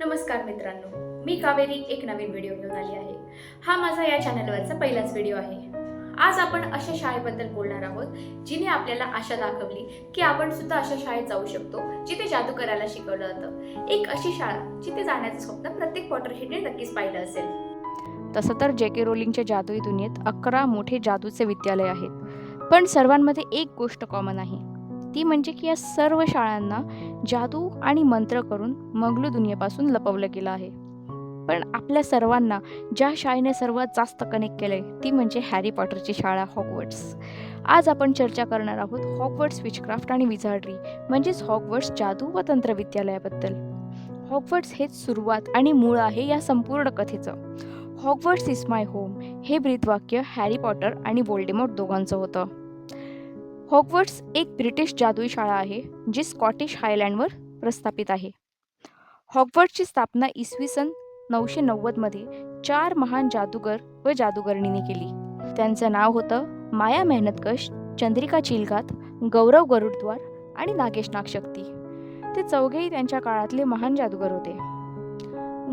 नमस्कार मित्रांनो मी कावेरी एक नवीन व्हिडिओ घेऊन आली आहे. हा माझा या चॅनलवरचा पहिलाच व्हिडिओ आहे. आज आपण अशा शाळेबद्दल बोलणार आहोत जिने आपल्याला आशा दाखवली की आपण सुद्धा अशा शाळेत जाऊ शकतो जिथे जादू करायला शिकवलं जातं एक अशी शाळा जिथे जाण्याचं स्वप्न प्रत्येक पॉटर हिटने नक्कीच पाहिलं असेल. तसं तर जे के रोलिंगच्या जादुई दुनियेत अकरा मोठे जादूचे विद्यालय आहेत. पण सर्वांमध्ये एक गोष्ट कॉमन आहे. ती म्हणजे की या सर्व शाळांना जादू आणि मंत्र करून मंगलू दुनियेपासून लपवलं गेलं आहे. पण आपल्या सर्वांना ज्या शाळेने सर्वात जास्त कनेक्ट केलंय ती म्हणजे हॅरी पॉटरची शाळा हॉकवर्ड्स आज आपण चर्चा करणार आहोत हॉकवर्ड्स विचक्राफ्ट आणि विझार्डरी म्हणजेच हॉकवर्ड्स जादू व तंत्र विद्यालयाबद्दल. हॉकवर्ड्स हेच सुरुवात आणि मूळ आहे या संपूर्ण कथेचं. हॉकवर्ड्स इज माय होम हे ब्रीदवाक्य हॅरी पॉटर आणि वोल्डेमॉट दोघांचं होतं. हॉकवर्ड्स एक ब्रिटिश जादुई शाळा आहे जी स्कॉटिश हायलँडवर प्रस्थापित आहे. हॉकवर्डची स्थापना इसवी सन नऊशे नव्वदमध्ये चार महान जादूगर व जादूगरणीने केली. त्यांचं नाव होतं माया मेहनतकश चंद्रिका चिलगात गौरव गरुडद्वार आणि नागेश नागशक्ती. ते चौघेही त्यांच्या काळातले महान जादूगर होते.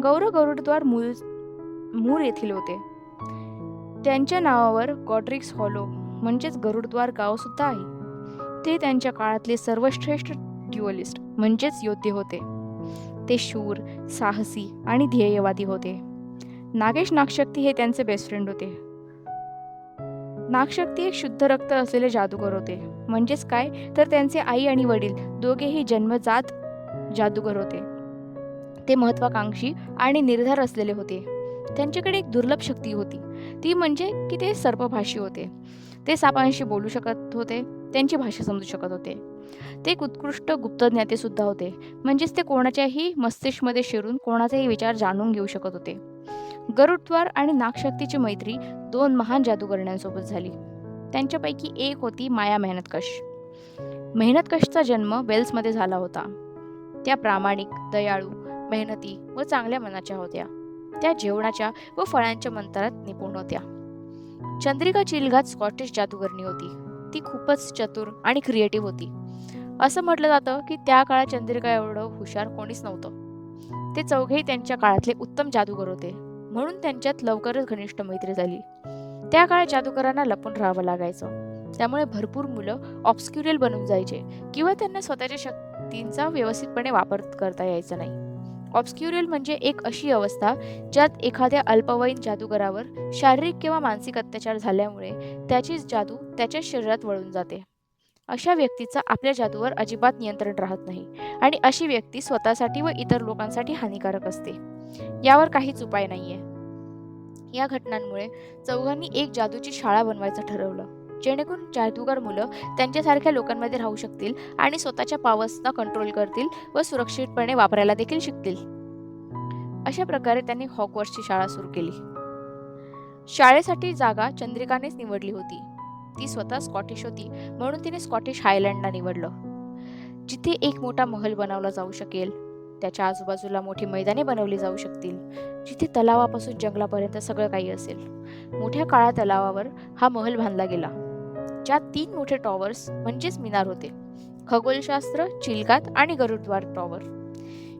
गौरव गरुडद्वार मूळ मूर येथील होते. त्यांच्या नावावर गॉड्रिक्स हॉलो म्हणजेच गरुडद्वार गावसुद्धा आहे. ते त्यांच्या काळातले सर्वश्रेष्ठ ड्युअलिस्ट म्हणजेच योद्धे होते. ते शूर साहसी आणि ध्येयवादी होते. नागेश नागशक्ती हे त्यांचे बेस्ट फ्रेंड होते. नागशक्ती एक शुद्ध रक्त असलेले जादूगर होते. म्हणजेच काय? तर त्यांचे आई आणि वडील दोघेही जन्मजात जादूगर होते. ते महत्वाकांक्षी आणि निर्धार असलेले होते. त्यांच्याकडे एक दुर्लभ शक्ती होती. ती म्हणजे की ते सर्पभाषी होते. ते सापांशी बोलू शकत होते त्यांची भाषा समजू शकत होते. ते एक उत्कृष्ट गुप्तज्ञाते सुद्धा होते म्हणजेच ते कोणाच्याही मस्तिष्कमध्ये शिरून कोणाचाही विचार जाणून घेऊ शकत होते. गरुडद्वार आणि नागशक्तीची मैत्री दोन महान जादूगरण्यांसोबत झाली. त्यांच्यापैकी एक होती माया मेहनतकश. मेहनतकशचा जन्म वेल्समध्ये झाला होता. त्या प्रामाणिक दयाळू मेहनती व चांगल्या मनाच्या होत्या. त्या जेवणाच्या व फळांच्या मंत्रात निपुण होत्या. चंद्रिका चिलघात स्कॉटिश जादूगरणी होती. ती खूपच चतुर आणि क्रिएटिव्ह होती. असं म्हटलं जातं की त्या काळात चंद्रिका एवढं हुशार कोणीच नव्हतं. ते चौघेही त्यांच्या काळातले उत्तम जादूगर होते. म्हणून त्यांच्यात लवकरच घनिष्ठ मैत्री झाली. त्या काळात जादूगरांना लपून राहावं लागायचं. त्यामुळे भरपूर मुलं ऑब्स्क्युरियल बनून जायचे किंवा त्यांना स्वतःच्या शक्तींचा व्यवस्थितपणे वापर करता यायचा नाही. ऑब्स्क्युरियल म्हणजे एक अशी अवस्था ज्यात एखाद्या अल्पवयीन जादूगरावर शारीरिक किंवा मानसिक अत्याचार झाल्यामुळे त्याची जादू त्याच्या शरीरात वळून जाते. अशा व्यक्तीचा आपल्या जादूवर अजिबात नियंत्रण राहत नाही आणि अशी व्यक्ती स्वतःसाठी व इतर लोकांसाठी हानिकारक असते. यावर काहीच उपाय नाहीये. या घटनांमुळे चौघांनी एक जादूची शाळा बनवायचं ठरवलं. जेणेकरून जादूगार मुलं त्यांच्यासारख्या लोकांमध्ये राहू शकतील आणि स्वतःच्या पावसना कंट्रोल करतील व सुरक्षितपणे वापरायला देखील शिकतील. अशा प्रकारे त्यांनी हॉकवर्सची शाळा सुरू केली. शाळेसाठी जागा चंद्रिकानेच निवडली होती. ती स्वतः स्कॉटिश होती म्हणून तिने स्कॉटिश हायलँडला निवडलं. जिथे एक मोठा महल बनवला जाऊ शकेल त्याच्या आजूबाजूला मोठी मैदाने बनवली जाऊ शकतील. जिथे तलावापासून जंगलापर्यंत सगळं काही असेल. मोठ्या काळा तलावावर हा महल बांधला गेला. ज्यात तीन मोठे टॉवर्स म्हणजेच मिनार होते. खगोलशास्त्र चिलगात आणि गरुडद्वार टॉवर.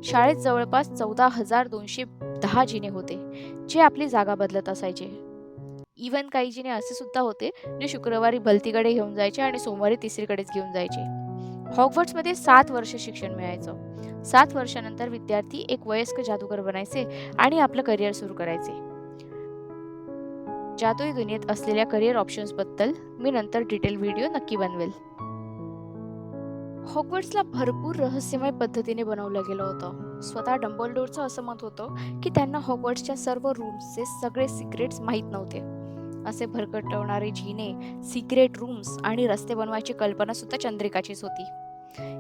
शाळेत जवळपास चौदा हजार दोनशे दहा जिने होते जे आपली जागा बदलत असायचे. इवन काही जिने असे सुद्धा होते जे शुक्रवारी भलतीकडे घेऊन जायचे आणि सोमवारी तिसरीकडेच घेऊन जायचे. हॉगवर्ड्समध्ये सात वर्ष शिक्षण मिळायचं. सात वर्षानंतर विद्यार्थी एक वयस्क जादूगर बनायचे आणि आपलं करिअर सुरू करायचे. जादुई दुनियेत असलेल्या करिअर ऑप्शन्सबद्दल मी नंतर डिटेल व्हिडिओ नक्की बनवेल. हॉगवर्ड्सला भरपूर रहस्यमय पद्धतीने बनवलं गेलं होतं. स्वतः डंबलडोरचं असं मत होतं की त्यांना हॉकवर्ड्सच्या सर्व रूम्सचे सगळे सिक्रेट्स माहीत नव्हते. असे भरकटवणारे जिने सिक्रेट रूम्स आणि रस्ते बनवायची कल्पनासुद्धा चंद्रिकाचीच होती.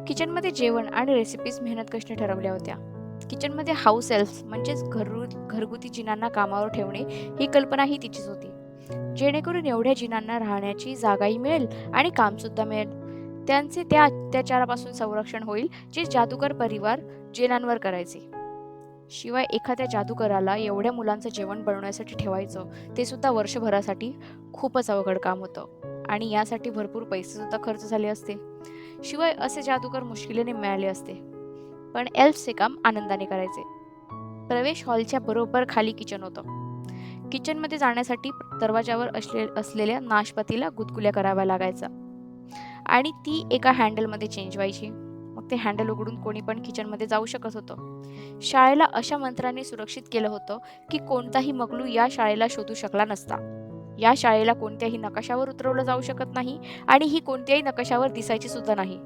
किचनमध्ये जेवण आणि रेसिपीज मेहनत कशने ठरवल्या होत्या. किचनमध्ये हाऊस एल्फ म्हणजेच घरू घरगुती जिनांना कामावर ठेवणे ही कल्पनाही तिचीच होती. जेणेकरून एवढ्या जिनांना राहण्याची जागाही मिळेल आणि कामसुद्धा मिळेल. त्यांचे त्या अत्याचारापासून संरक्षण होईल जे जादूगर परिवार जेनांवर करायचे. शिवाय एखाद्या जादूगराला एवढ्या मुलांचं जेवण बनवण्यासाठी ठेवायचं ते सुद्धा वर्षभरासाठी खूपच अवघड काम होतं. आणि यासाठी भरपूर पैसेसुद्धा खर्च झाले असते. शिवाय असे जादूगर मुश्किलीने मिळाले असते. पण एल्फचे काम आनंदाने करायचे. प्रवेश हॉलच्या बरोबर खाली किचन होतं. किचनमध्ये जाण्यासाठी दरवाजावर असले असलेल्या नाशपातीला गुदगुल्या कराव्या लागायचा. आणि ती एका हँडलमध्ये चेंज व्हायची. मग ते हँडल उघडून कोणी पण किचनमध्ये जाऊ शकत होतं. शाळेला अशा मंत्राने सुरक्षित केलं होतं की कोणताही मगलू या शाळेला शोधू शकला नसता. या शाळेला कोणत्याही नकाशावर उतरवलं जाऊ शकत नाही आणि ही कोणत्याही नकाशावर दिसायची सुद्धा नाही.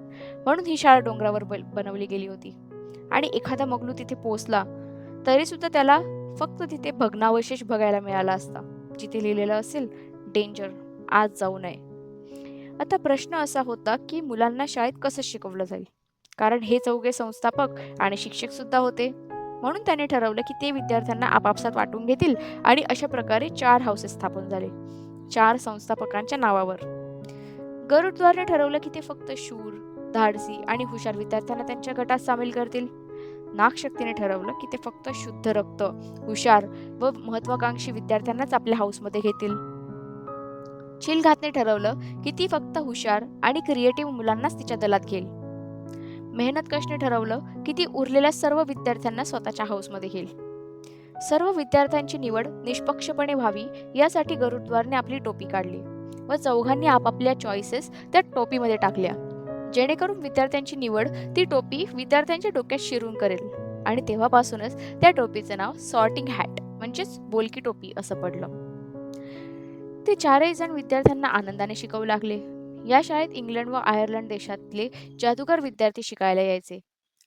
म्हणून ही शाळा डोंगरावर बनवली गेली होती. आणि एखादा मगलू तिथे पोहोचला तरी सुद्धा त्याला फक्त तिथे भग्नावशेष बघायला मिळाला असता जिथे लिहिलेलं असेल डेंजर आज जाऊ नये. आता प्रश्न असा होता की मुलांना शाळेत कसं शिकवलं जाईल? कारण हे चौघे संस्थापक आणि शिक्षक सुद्धा होते. म्हणून त्याने ठरवलं की ते विद्यार्थ्यांना आपापसात वाटून घेतील आणि अशा प्रकारे चार हाऊसेस स्थापन झाले चार संस्थापकांच्या नावावर. गरुडद्वारने ठरवलं की ते फक्त शूर धाडसी आणि हुशार विद्यार्थ्यांना त्यांच्या गटात सामील करतील. नागशक्तीने ठरवलं की ते फक्त शुद्ध रक्त हुशार व महत्वाकांक्षी विद्यार्थ्यांनाच आपल्या हाऊसमध्ये घेतील. चिलघातने ठरवलं की ती फक्त हुशार आणि क्रिएटिव्ह मुलांनाच तिच्या दलात घेईल. मेहनत कशने ठरवलं की ती उरलेल्या सर्व विद्यार्थ्यांना स्वतःच्या हाऊसमध्ये घेईल. सर्व विद्यार्थ्यांची निवड निष्पक्षपणे व्हावी यासाठी गरुडद्वारने आपली टोपी काढली व चौघांनी आपापल्या चॉईसेस त्या टोपीमध्ये टाकल्या. जेणेकरून विद्यार्थ्यांची निवड ती टोपी विद्यार्थ्यांच्या डोक्यात शिरून करेल. आणि तेव्हापासूनच त्या टोपीचं नाव सॉर्टिंग हॅट म्हणजेच बोलकी टोपी असं पडलं. ते चारही जण विद्यार्थ्यांना आनंदाने शिकवू लागले. या शाळेत इंग्लंड व आयर्लंड देशातले जादूगार विद्यार्थी शिकायला यायचे.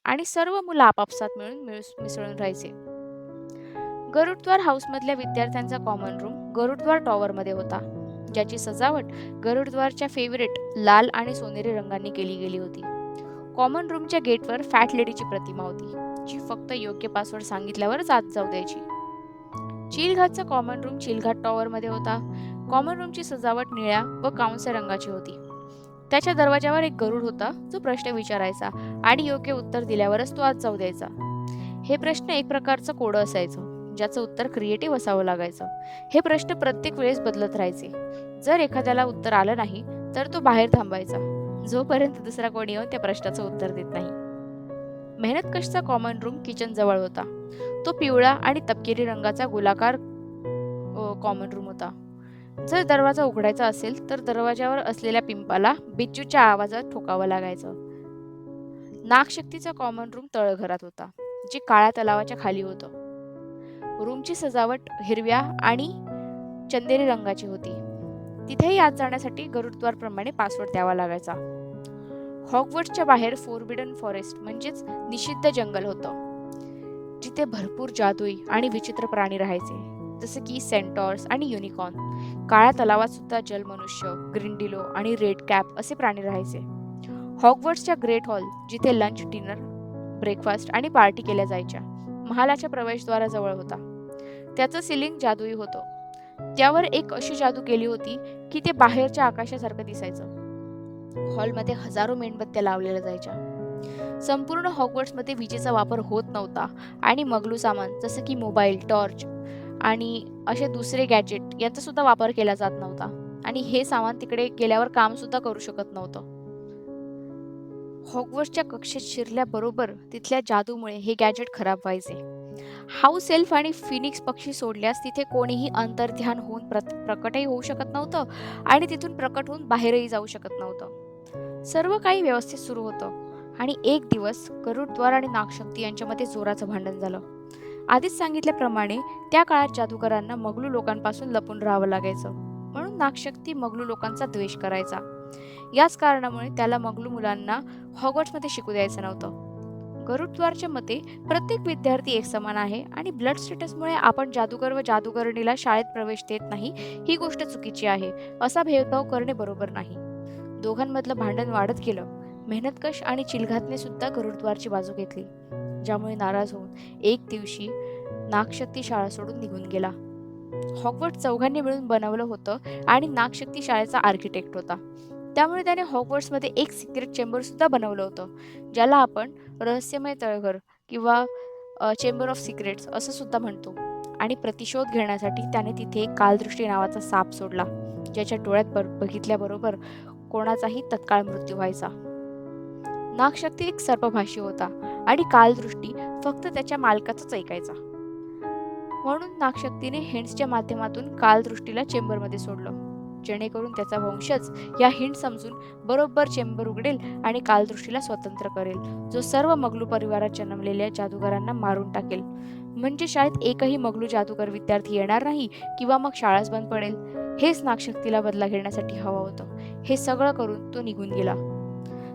आणि सर्व मुलं आपापसात मिळून मिसळून राहायचे. गरुडद्वार हाऊसमधल्या विद्यार्थ्यांचा कॉमन रूम गरुडद्वार टॉवरमध्ये होता. ज्याची सजावट गरुडद्वारच्या फेवरेट लाल आणि सोनेरी रंगांनी केली गेली होती. कॉमन रूमच्या गेटवर फॅट लेडीची प्रतिमा होती जी फक्त योग्य पासवर्ड सांगितल्यावरच आत जाऊ द्यायची. चिलघाटचा कॉमन रूम चिलघाट टॉवरमध्ये होता. कॉमन रूमची सजावट निळ्या व कांस्य रंगाची होती. त्याच्या दरवाजावर एक गरुड होता जो प्रश्न विचारायचा आणि योग्य उत्तर दिल्यावरच तो आत जाऊ द्यायचा. हे प्रश्न एक प्रकारचं कोडं असायचं. ज्याचं उत्तर क्रिएटिव्ह असावं लागायचं. हे प्रश्न प्रत्येक वेळेस बदलत राहायचे. जर एखाद्याला उत्तर आलं नाही तर तो बाहेर थांबायचा. जोपर्यंत दुसरा कोणी येऊन त्या प्रश्नाचं उत्तर देत नाही. मेहनत कशचा कॉमन रूम किचन जवळ होता. तो पिवळा आणि तपकिरी रंगाचा गोलाकार कॉमन रूम होता. जर दरवाजा उघडायचा असेल तर दरवाजावर असलेल्या पिंपाला बिज्जूच्या आवाजात ठोकावं लागायचं. नागशक्तीचा कॉमन रूम तळघरात होता जे काळ्या तलावाच्या खाली होतं. रूमची सजावट हिरव्या आणि चंदेरी रंगाची होती. तिथेही आत जाण्यासाठी गरुडद्वारप्रमाणे पासवर्ड द्यावा लागायचा. हॉकवर्डच्या बाहेर फोरबिडन फॉरेस्ट म्हणजेच निषिद्ध जंगल होतं. जिथे भरपूर जादुई आणि विचित्र प्राणी राहायचे. जसे की सेंटॉर्स आणि युनिकॉर्न काळ्या तलावात सुद्धा जलमनुष्य ग्रिंडिलो आणि रेड कॅप असे प्राणी राहायचे. हॉकवर्ड्सच्या ग्रेट हॉल जिथे लंच डिनर ब्रेकफास्ट आणि पार्टी केल्या जायच्या. महालाच्या प्रवेशद्वाराजवळ होता. त्याचं सिलिंग जादुई होतं. त्यावर एक अशी जादू केली होती की ते बाहेरच्या आकाशासारखं दिसायचं. हॉलमध्ये हजारो मेणबत्त्या लावलेल्या जायच्या. संपूर्ण हॉकवर्ड्समध्ये विजेचा वापर होत नव्हता आणि मगलू सामान जसं की मोबाईल टॉर्च आणि असे दुसरे गॅजेट यांचा सुद्धा वापर केला जात नव्हता. आणि हे सामान तिकडे गेल्यावर कामसुद्धा करू शकत नव्हतं. हॉगवर्सच्या कक्षेत शिरल्याबरोबर तिथल्या जादूमुळे हे गॅजेट खराब व्हायचे. हाऊस एल्फ आणि फिनिक्स पक्षी सोडल्यास तिथे कोणीही अंतर्ध्यान होऊन प्रत प्रकटही होऊ शकत नव्हतं आणि तिथून प्रकट होऊन बाहेरही जाऊ शकत नव्हतं. सर्व काही व्यवस्थित सुरू होतं आणि एक दिवस गरुडद्वार आणि नागशक्ती यांच्यामध्ये जोराचं भांडण झालं. आधीच सांगितल्याप्रमाणे त्या काळात जादूगारांना मगलू लोकांपासून लपून राहावं लागायचं. म्हणून नागशक्ती मगलू लोकांचा द्वेष करायचा. याच कारणामुळे त्याला मगलू मुलांना हॉगवर्ट्समध्ये शिकू द्यायचं नव्हतं. गरुडद्वारच्या मते प्रत्येक विद्यार्थी एक समान आहे आणि ब्लड स्टेटसमुळे आपण जादूगर व जादूगरणीला शाळेत प्रवेश देत नाही ही गोष्ट चुकीची आहे असा भेदभाव करणे बरोबर नाही. दोघांमधलं भांडण वाढत गेलं. मेहनतकश आणि चिलघातने सुद्धा गरुडद्वारची बाजू घेतली ज्यामुळे नाराज होऊन एक दिवशी नागशक्ती शाळा सोडून निघून गेला. हॉगवर्ड चौघांनी मिळून बनवलं होतं आणि नागशक्ती शाळेचा आर्किटेक्ट होता. त्यामुळे त्याने हॉगवर्ड्समध्ये एक सिक्रेट चेंबर सुद्धा बनवलं होतं ज्याला आपण रहस्यमय तळघर किंवा चेंबर ऑफ सिक्रेट्स असं सुद्धा म्हणतो. आणि प्रतिशोध घेण्यासाठी त्याने तिथे एक कालदृष्टी नावाचा साप सोडला ज्याच्या डोळ्यात बर बघितल्याबरोबर कोणाचाही तत्काळ मृत्यू व्हायचा. नागशक्ती एक सर्पभाषी होता आणि कालदृष्टी फक्त त्याच्या मालकाचाच ऐकायचा. म्हणून नागशक्तीने हिंट्सच्या माध्यमातून कालदृष्टीला चेंबरमध्ये सोडलं. जेणेकरून त्याचा वंशज या हिंट समजून बरोबर चेंबर उघडेल आणि कालदृष्टीला स्वतंत्र करेल. जो सर्व मगलू परिवारात जन्मलेल्या जादूगारांना मारून टाकेल. म्हणजे शाळेत एकही मगलू जादूगर विद्यार्थी येणार नाही किंवा मग शाळाच बंद पडेल. हेच नागशक्तीला बदला घेण्यासाठी हवं होतं. हे सगळं करून तो निघून गेला.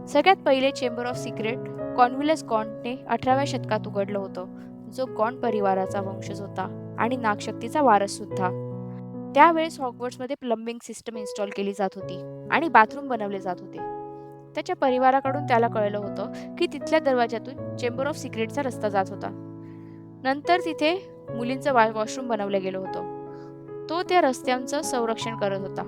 सगळ्यात पहिले चेंबर ऑफ सिक्रेट कॉन्व्हिलस गॉन्टने अठराव्या शतकात उघडलं होतं. जो गॉन्ट परिवाराचा वंशज होता आणि नागशक्तीचा वारस सुद्धा. त्यावेळेस हॉगवर्ड्समध्ये प्लंबिंग सिस्टम इन्स्टॉल केली जात होती आणि बाथरूम बनवले जात होते. त्याच्या परिवाराकडून त्याला कळलं होतं की तिथल्या दरवाजातून चेंबर ऑफ सिक्रेटचा रस्ता जात होता. नंतर तिथे मुलींचं वा वॉशरूम बनवलं गेलं होतं. तो त्या रस्त्यांचं संरक्षण करत होता.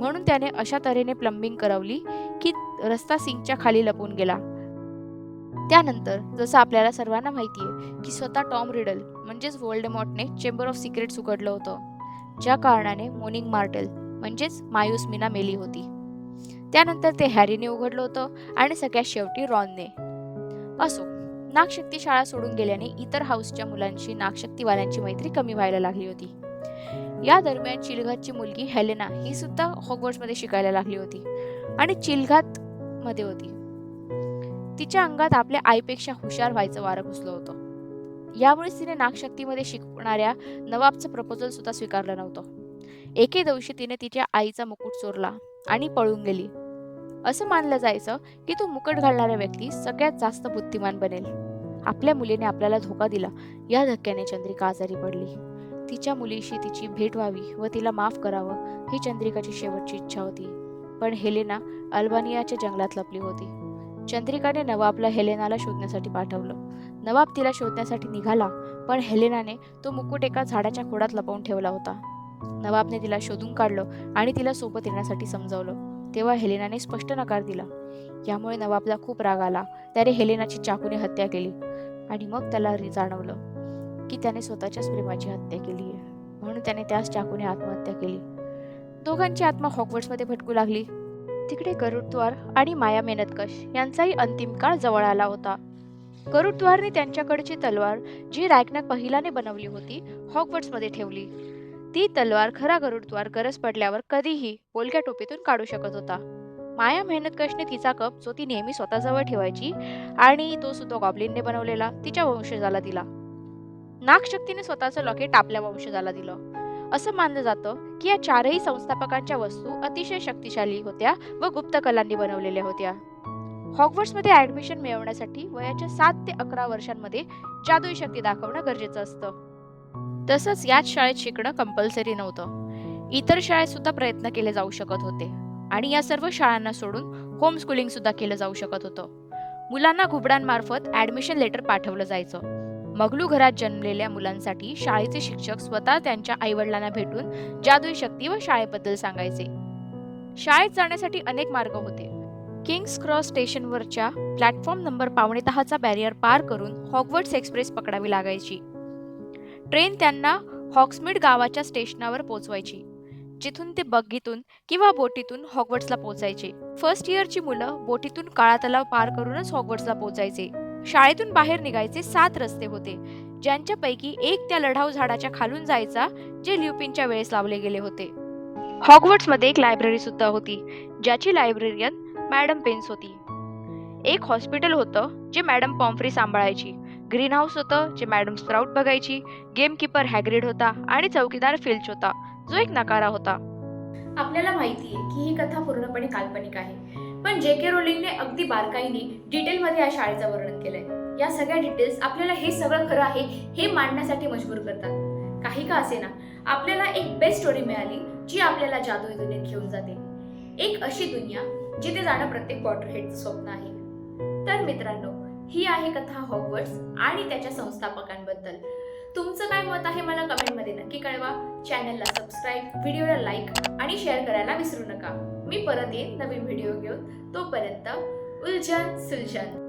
म्हणून त्याने अशा तऱ्हेने प्लंबिंग करवली की रस्ता सिंकच्या खाली लपून गेला. त्यानंतर जसं आपल्याला सर्वांना माहिती आहे की स्वतः टॉम रिडल म्हणजेच वोल्डेमॉटने चेंबर ऑफ सिक्रेट्स उघडलं होतं. ज्या कारणाने मोनिंग मार्टेल म्हणजेच मायूस मीना मेली होती. त्यानंतर ते हॅरीने उघडलं होतं आणि सगळ्यात शेवटी रॉनने. असो नागशक्ती शाळा सोडून गेल्याने इतर हाऊसच्या मुलांशी नागशक्तीवाल्यांची मैत्री कमी व्हायला लागली होती. या दरम्यान चिलघातची मुलगी हेलेना ही सुद्धा हॉगवर्ड्समध्ये शिकायला लागली होती आणि चिलघात मध्ये होती. तिच्या अंगात आपल्या आईपेक्षा हुशार व्हायचं वारं घुसलं होतं. यामुळेच तिने नागशक्तीमध्ये शिकणाऱ्या नवाबचं प्रपोजल सुद्धा स्वीकारलं नव्हतं. एके दिवशी तिने तिच्या आईचा मुकुट चोरला आणि पळून गेली. असं मानलं जायचं की तो मुकुट घालणारा व्यक्ती सगळ्यात जास्त बुद्धिमान बनेल. आपल्या मुलीने आपल्याला धोका दिला. या धक्क्याने चंद्रिका आजारी पडली. तिच्या मुलीशी तिची भेट व्हावी व तिला माफ करावं ही चंद्रिकाची शेवटची इच्छा होती. पण हेलेना अल्बानियाच्या जंगलात लपली होती. चंद्रिकाने नवाबला हेलेनाला शोधण्यासाठी पाठवलं. नवाब तिला शोधण्यासाठी निघाला पण हेलेनाने तो मुकुट एका झाडाच्या खोडात लपवून ठेवला होता. नवाबने तिला शोधून काढलं आणि तिला सोबत येण्यासाठी समजावलं. तेव्हा हेलेनाने स्पष्ट नकार दिला. यामुळे नवाबला खूप राग आला. त्याने हेलेनाची चाकूने हत्या केली आणि मग त्याला जाणवलं की त्याने स्वतःच्याच प्रेमाची हत्या केली आहे. म्हणून त्याने त्याच चाकूने आत्महत्या केली. दोघांची आत्मा हॉकवर्ड्समध्ये भटकू लागली. तिकडे गरुडद्वार आणि माया मेनतकश यांचाही अंतिम काळ जवळ आला होता. गरुडद्वारने त्यांच्याकडची तलवार जी रॅकनं पहिल्याने बनवली होती हॉकवर्ड्समध्ये ठेवली. ती तलवार खरा गरुडद्वार गरज पडल्यावर कधीही बोलक्या टोपीतून काढू शकत होता. माया मेहनतकशने तिचा कप जो ती नेहमी स्वतःजवळ ठेवायची आणि तो सुद्धा गॉबलिनने बनवलेला तिच्या वंशजाला दिला. नागशक्तीने स्वतःचं लॉकेट आपल्या वंशजाला दिलं. असं मानलं जातं की या चारही संस्थापकांच्या वस्तू अतिशय शक्तिशाली होत्या व गुप्त कलांनी बनवलेल्या होत्या. हॉगवर्ड्समध्ये ॲडमिशन मिळवण्यासाठी वयाच्या सात ते अकरा वर्षांमध्ये जादुई शक्ती दाखवणं गरजेचं असतं. तसंच याच शाळेत शिकणं कंपल्सरी नव्हतं. इतर शाळेत सुद्धा प्रयत्न केले जाऊ शकत होते आणि या सर्व शाळांना सोडून होम स्कूलिंग सुद्धा केलं जाऊ शकत होतं. मुलांना घुबडांमार्फत ऍडमिशन लेटर पाठवलं जायचं. मगलू घरात जन्मलेल्या मुलांसाठी शाळेचे शिक्षक स्वतः त्यांच्या आईवडिलांना भेटून जादुई शक्ती व शाळेबद्दल सांगायचे. शाळेत जाण्यासाठी अनेक मार्ग होते. किंग्स क्रॉस स्टेशनवरच्या प्लॅटफॉर्म नंबर पावणे दहाचा बॅरियर पार करून हॉगवर्ड्स एक्सप्रेस पकडावी लागायची. ट्रेन त्यांना हॉक्समिड गावाच्या स्टेशनावर पोचवायची जिथून ते बग्गीतून किंवा बोटीतून हॉगवर्ड्सला पोचायचे फर्स्ट इयरची मुलं बोटीतून काळा तलाव पार करूनच हॉगवर्ड्सला पोचायचे शाळेतून बाहेर निघायचे सात रस्ते होते ज्यांच्यापैकी एक त्या लढाऊ झाडाच्या खालून जायचा जे ल्युपिनच्या वेळेस लावले गेले होते. हॉगवर्ड्समध्ये एक लायब्ररी सुद्धा होती ज्याची लायब्रेरियन मॅडम पेन्स होती. एक हॉस्पिटल होतं जे मॅडम पॉम्फ्री सांभाळायची. ग्रीन हाऊस होतं जे मॅडम स्प्राउट बघायची. गेम किपर हॅग्रिड होता आणि चौकीदार फिल्च होता. जो एक नकारा होता. आपल्याला माहिती आहे की ही कथा पूर्णपणे काल्पनिक आहे. पण जे के रोलिंगने अगदी बारकाईने डिटेलमध्ये या शाळेचं वर्णन केलंय. या सगळ्या डिटेल्स आपल्याला हे सगळं खरं आहे हे मांडण्यासाठी मजबूर करतात. काही का असे ना आपल्याला एक बेस्ट स्टोरी मिळाली जी आपल्याला जादुई दुनियेत घेऊन जाते. एक अशी दुनिया जिथे जाणं प्रत्येक वॉटर स्वप्न आहे. तर मित्रांनो ही आहे कथा हॉगवर्ड्स आणि त्याच्या संस्थापकांबद्दल. तुमचं काय मत आहे मला कमेंटमध्ये नक्की कळवा. चॅनलला सबस्क्राईब व्हिडिओला लाईक आणि शेअर करायला विसरू नका. मी परत येईन नवीन व्हिडिओ घेऊन तोपर्यंत उलझन सुलझन.